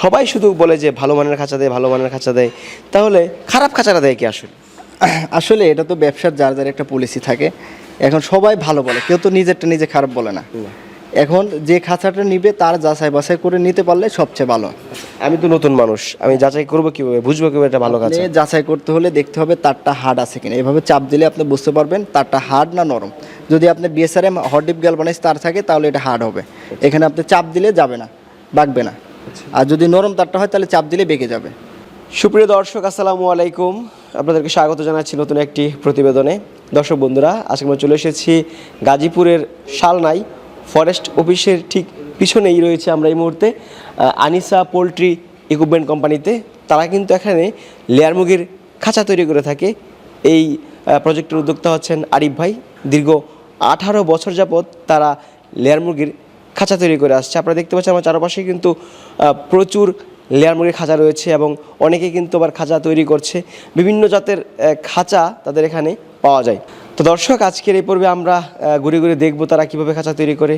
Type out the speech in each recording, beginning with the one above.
সবাই শুধু বলে যে ভালো মানের খাঁচা দেয় ভালো মানের খাঁচা দেয়। তাহলে খারাপ খাঁচাটা দেয় কি আসলে? আসলে এটা তো ব্যবসার যার যার একটা পলিসি থাকে। এখন সবাই ভালো বলে কেউ তো নিজেরটা নিজে খারাপ বলে না। এখন যে খাঁচাটা নিবে তার যাচাই বাছাই করে নিতে পারলে সবচেয়ে ভালো। আমি তো নতুন মানুষ আমি যাচাই করব কীভাবে বুঝব কীভাবে এটা ভালো আপনি যাচাই করতে হলে দেখতে হবে তারটা হার্ড আছে কিনা। এভাবে চাপ দিলে আপনি বুঝতে পারবেন তারটা হার্ড না নরম। যদি আপনি বিএসআরএম হট হটডিপ গ্যালভানাইজ তার থাকে তাহলে এটা হার্ড হবে। এখানে আপনি চাপ দিলে যাবে না বাঁকবে না। আর যদি নরম তারটা হয়, তাহলে চাপ দিলে বেঁকে যাবে। সুপ্রিয় দর্শক, আসসালামু আলাইকুম। আপনাদেরকে স্বাগত জানাচ্ছি নতুন একটি প্রতিবেদনে। দর্শক বন্ধুরা, আজকে আমরা চলে এসেছি গাজীপুরের শালনাই ফরেস্ট অফিসের ঠিক পিছনেই রয়েছে আমরা এই মুহূর্তে। আনিসা পোলট্রি ইকুইপমেন্ট কোম্পানিতে তারা কিন্তু এখানে লেয়ার মুরগির খাঁচা তৈরি করে থাকে। এই প্রজেক্টের উদ্যোক্তা হচ্ছেন আরিফ ভাই। দীর্ঘ আঠারো বছর যাবৎ তারা লেয়ার মুরগির খাঁচা তৈরি করে আসছে। আপনারা দেখতে পাচ্ছেন আমার চারপাশে কিন্তু প্রচুর লেয়ার মুরগির খাঁচা রয়েছে এবং অনেকে কিন্তু আবার খাঁচা তৈরি করছে। বিভিন্ন জাতের খাঁচা তাদের এখানে পাওয়া যায়। তো দর্শক, আজকের এই পর্বে আমরা ঘুরে ঘুরে দেখব তারা কীভাবে খাঁচা তৈরি করে,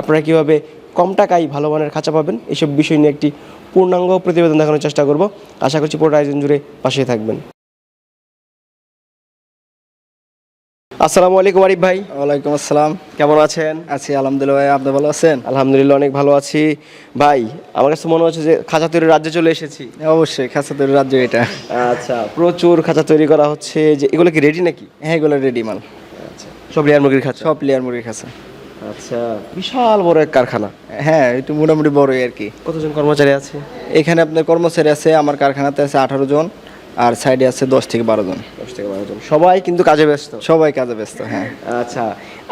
আপনারা কীভাবে কম টাকায় ভালো মানের খাঁচা পাবেন এইসব বিষয় নিয়ে একটি পূর্ণাঙ্গ প্রতিবেদন দেখানোর চেষ্টা করব। আশা করছি পুরো আয়োজন জুড়ে পাশে থাকবেন। আসসালামু আলাইকুম আরিফ ভাই। ওয়ালাইকুম আসসালাম। কেমন আছেন? আছি আলহামদুলিল্লাহ ভাই আপনি ভালো আছেন? আলহামদুলিল্লাহ অনেক ভালো আছি। ভাই আমার কাছে মনে হচ্ছে যে খাঁচা তৈরির রাজ্যে চলে এসেছি। অবশ্যই খাঁচা তৈরির রাজ্য এটা। আচ্ছা প্রচুর খাঁচা তৈরি করা হচ্ছে। যে এগুলো কি রেডি নাকি? হ্যাঁ এগুলো রেডি মাল। আচ্ছা সব লেয়ার মুরগির খাঁচা? সব প্লেয়ার মুরগির খাঁচা। আচ্ছা বিশাল বড় এক কারখানা। হ্যাঁ একটু মোটামুটি বড়ই আর কি। কতজন কর্মচারী আছে? এখানে আপনার কর্মচারী আছে আমার কারখানাতে আছে আঠারো জন। আর সাইডে আছে দশ থেকে বারো জন। দশ থেকে বারো জন। সবাই কিন্তু কাজে ব্যস্ত? সবাই কাজে ব্যস্ত হ্যাঁ। আচ্ছা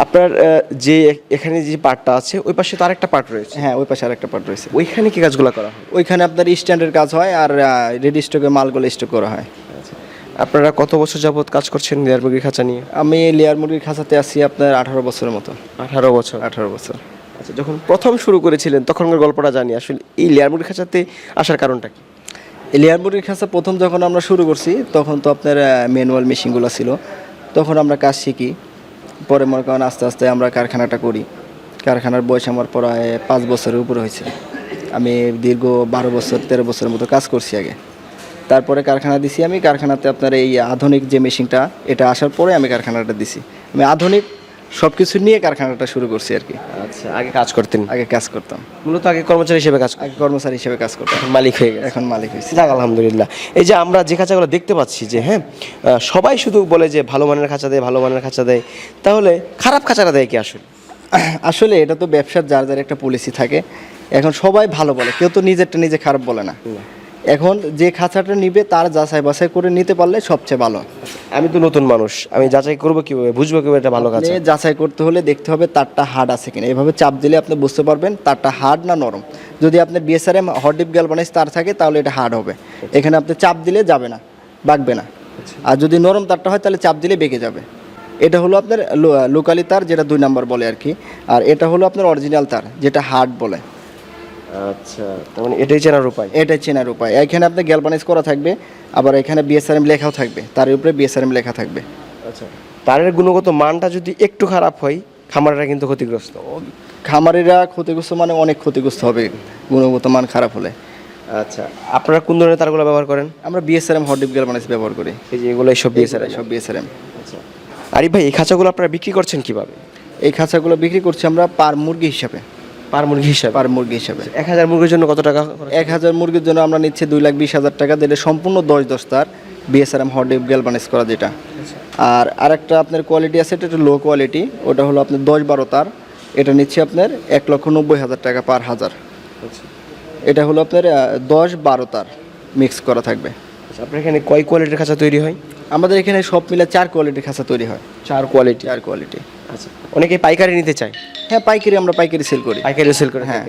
আপনার যে এখানে যে পার্টটা আছে ওই পাশে তো আরেকটা পার্ট রয়েছে? হ্যাঁ ওই পাশে আরেকটা পার্ট রয়েছে। ওইখানে কি কাজগুলো করা হয়? ওইখানে আপনার স্ট্যান্ডের কাজ হয় আর রেডি স্টকে মালগুলো স্টক করা হয়। আচ্ছা আপনারা কত বছর যাবৎ কাজ করছেন লেয়ার মুরগির খাঁচা নিয়ে? আমি লেয়ার মুরগির খাঁচাতে আছি আপনার আঠারো বছরের মতো। আঠারো বছর? আঠারো বছর। আচ্ছা যখন প্রথম শুরু করেছিলেন তখনকার গল্পটা জানি। আসলে এই লেয়ার মুরগির খাঁচাতে আসার কারণটা কি? লেয়ার মুরগির খাঁচা প্রথম যখন আমরা শুরু করছি, তখন তো আপনার ম্যানুয়াল মেশিনগুলো ছিল। তখন আমরা কাজ শিখি। পরে মনে করেন আস্তে আস্তে আমরা কারখানাটা করি। কারখানার বয়স আমার প্রায় পাঁচ বছরের উপরে হয়েছে। আমি দীর্ঘ বারো বছর, তেরো বছরের মতো কাজ করছি আগে। তারপরে কারখানা দিছি আমি। কারখানাতে আপনার এই আধুনিক যে মেশিনটা এটা আসার পরে আমি কারখানাটা দিছি। আমি আধুনিক সব কিছু নিয়ে কারখানাটা শুরু করছি আর কি। আচ্ছা আগে কাজ করতেন? আগে কাজ করতাম। মূলত আগে কর্মচারী হিসেবে কাজ আগে কর্মচারী হিসেবে কাজ করতাম। এখন মালিক হয়ে গেছে এখন মালিক হয়েছি। যাক আলহামদুলিল্লাহ। এই যে আমরা যে খাঁচাগুলো দেখতে পাচ্ছি যে হ্যাঁ সবাই শুধু বলে যে ভালো মানের খাঁচা দেয় ভালো মানের খাঁচা দেয় তাহলে খারাপ খাঁচাটা দেয় কি আসলে? আসলে এটা তো ব্যবসার যার যার একটা পলিসি থাকে। এখন সবাই ভালো বলে কেউ তো নিজেরটা নিজে খারাপ বলে না। এখন যে খাঁচাটা নিবে তার যাচাই বাছাই করে নিতে পারলে সবচেয়ে ভালো। আমি তো নতুন মানুষ আমি যাচাই করব কীভাবে বুঝব কীভাবে এটা ভালো আপনি যাচাই করতে হলে দেখতে হবে তারটা হার্ড আছে কিনা। এভাবে চাপ দিলে আপনি বুঝতে পারবেন তারটা হার্ড না নরম। যদি আপনার বিএসআরএম হটডিপ গ্যালভানাইজ তার থাকে তাহলে এটা হার্ড হবে। এখানে আপনি চাপ দিলে যাবে না বাঁকবে না। আর যদি নরম তারটা হয় তাহলে চাপ দিলে বেঁকে যাবে। এটা হলো আপনার লোকালি তার যেটা দুই নাম্বার বলে আর কি। আর এটা হলো আপনার অরিজিনাল তার যেটা হার্ড বলে। আচ্ছা তার মানে এটাই চেনার উপায়? এটাই চেনার উপায়। এখানে আপনি গ্যালভানাইজ করা থাকবে আবার এখানে বিএসআরএম লেখাও থাকবে তার উপরে বিএসআরএম লেখা থাকবে। আচ্ছা তারের গুণগত মানটা যদি একটু খারাপ হয় খামারেরা কিন্তু ক্ষতিগ্রস্ত। খামারিরা ক্ষতিগ্রস্ত মানে অনেক ক্ষতিগ্রস্ত হবে গুণগত মান খারাপ হলে। আচ্ছা আপনারা কোন ধরনের তারগুলো ব্যবহার করেন? আমরা বিএসআরএম হটডিপ গ্যালভানাইজ ব্যবহার করি। এই যে এগুলো সব দিয়েছে সব বিএসআরএম আচ্ছা আরিফ ভাই এই খাঁচাগুলো আপনারা বিক্রি করছেন কীভাবে? এই খাঁচাগুলো বিক্রি করছি আমরা পার মুরগি হিসাবে। পার মুরগি হিসাবে? পার মুরগি হিসাবে। এক হাজার মুরগির জন্য কত টাকা এক হাজার মুরগির জন্য আমরা নিচ্ছি দুই লাখ বিশ হাজার টাকা দিলে সম্পূর্ণ দশ দশ তার বিএসআরএম হটডিপ গ্যালভানাইজ করা যেটা। আর আরেকটা আপনার কোয়ালিটি আছে এটা একটু লো কোয়ালিটি ওটা হলো আপনার দশ বারো তার। এটা নিচ্ছে আপনার এক লক্ষ নব্বই হাজার টাকা পার হাজার। এটা হলো আপনার দশ বারো তার মিক্স করা থাকবে। আচ্ছা আপনার এখানে কয় কোয়ালিটির খাঁচা তৈরি হয়? আমাদের এখানে সব মিলে চার কোয়ালিটির খাঁচা তৈরি হয়। চার কোয়ালিটি চার কোয়ালিটি আচ্ছা অনেকে পাইকারি নিতে চায়। হ্যাঁ পাইকারি আমরা পাইকারি সেল করি। পাইকারি সেল করে হ্যাঁ।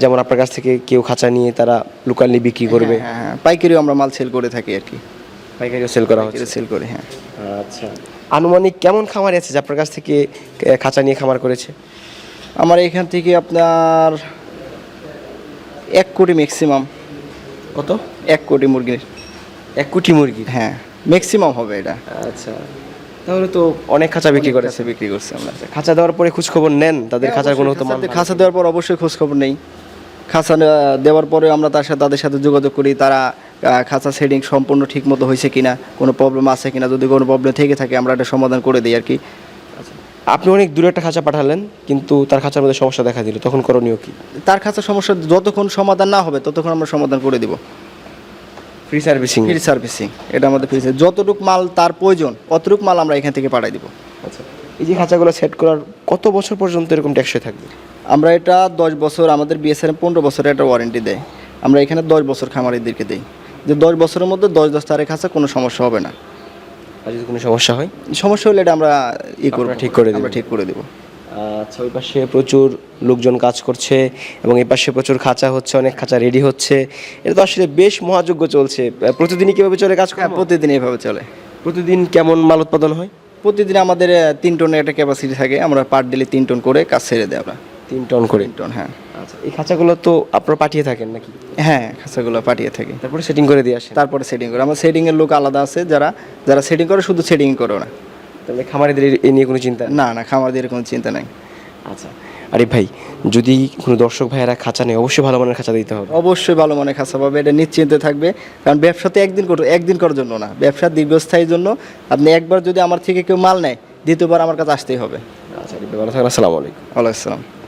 যেমন আপনার কাছ থেকে কেউ খাঁচা নিয়ে তারা লোকালি বিক্রি করবে। হ্যাঁ হ্যাঁ পাইকারিও আমরা মাল সেল করে থাকি আর কি। পাইকারিও সেল করা হচ্ছে। সেল করি হ্যাঁ। আচ্ছা আনুমানিক কেমন খামার আছে যে আপনার কাছ থেকে খাঁচা নিয়ে খামার করেছে? আমার এখান থেকে আপনার এক কোটি ম্যাক্সিমাম কত? এক কোটি মুরগির। এক কোটি মুরগি হ্যাঁ ম্যাক্সিমাম হবে এটা। আচ্ছা। তাহলে তো অনেক খাঁচা বিক্রি করেছে বিক্রি করছি আমরা। খাঁচা দেওয়ার পরে খোঁজ খবর নেন তাদের খাঁচার গুণগত মান সাথে খাঁচা দেওয়ার পর অবশ্যই খোঁজ খবর নেই। খাঁচা দেওয়ার পরে আমরা তার সাথে তাদের সাথে যোগাযোগ করি তারা খাঁচা সেটিং সম্পূর্ণ ঠিক মতো হয়েছে কিনা কোনো প্রবলেম আছে কিনা যদি কোনো প্রবলেম থেকে থাকে আমরা এটা সমাধান করে দিই আর কি। আপনি অনেক দূরে একটা খাঁচা পাঠালেন কিন্তু তার খাঁচার মধ্যে সমস্যা দেখা দিল তখন করণীয় কি? তার খাঁচা সমস্যা যতক্ষণ সমাধান না হবে ততক্ষণ আমরা সমাধান করে দিব। ফ্রি সার্ভিসিং ফ্রি সার্ভিসিং এটা আমাদের ফ্রি যতটুক মাল তার প্রয়োজন অতটুক মাল আমরা এখান থেকে পাঠাই দিব। আচ্ছা। এই যে খাঁচাগুলো সেট করার কত বছর পর্যন্ত এরকম টেকসই থাকবে? আমরা এটা দশ বছর আমাদের বিএসআরএম পনেরো বছরের একটা ওয়ারেন্টি দেয়। আমরা এখানে দশ বছর খামারিদেরকে দিই। যে দশ বছরের মধ্যে দশ দশ তারিখ আছে কোনো সমস্যা হবে না। আর যদি কোনো সমস্যা হয়? সমস্যা হলে এটা আমরা ই করব। ঠিক করে। আমরা ঠিক করে দেবো। আচ্ছা ওই পাশে প্রচুর লোকজন কাজ করছে এবং এই পাশে প্রচুর খাঁচা হচ্ছে অনেক খাঁচা রেডি হচ্ছে। এটা তো আসলে বেশ মহাযোগ্য চলছে। প্রতিদিনই কীভাবে চলে কাজ করে করা প্রতিদিন এইভাবে চলে। প্রতিদিন কেমন মাল উৎপাদন হয়? প্রতিদিন আমাদের তিন টনের একটা ক্যাপাসিটি থাকে। আমরা পার ডেলি তিন টন করে কাজ ছেড়ে দেয় আমরা। তিন টন করে? তিন টন হ্যাঁ। আচ্ছা এই খাঁচাগুলো তো আপনারা পাঠিয়ে থাকেন নাকি? হ্যাঁ খাঁচাগুলো পাঠিয়ে থাকি। তারপরে সেটিং করে দিয়ে আসেন? তারপরে সেটিং করে। আমার সেটিংয়ের লোক আলাদা আছে যারা যারা সেটিং করে শুধু সেটিং করে না তাহলে খামারিদের এ নিয়ে কোনো চিন্তা? না না খামারিদের কোনো চিন্তা নাই। আচ্ছা। আরে ভাই যদি কোনো দর্শক ভাইয়েরা খাঁচা নেই অবশ্যই ভালো মানের খাঁচা দিতে হবে। অবশ্যই ভালো মানের খাঁচা পাবে এটা নিশ্চিন্তে থাকবে। কারণ ব্যবসাতে একদিন করো একদিন করার জন্য না ব্যবসা দীর্ঘস্থায়ীর জন্য। আপনি একবার যদি আমার থেকে কেউ মাল নেয় দ্বিতীয়বার আমার কাছে আসতেই হবে। আচ্ছা ভালো থাকেন আসসালামু আলাইকুম। ওয়ালাইকুম আসসালাম।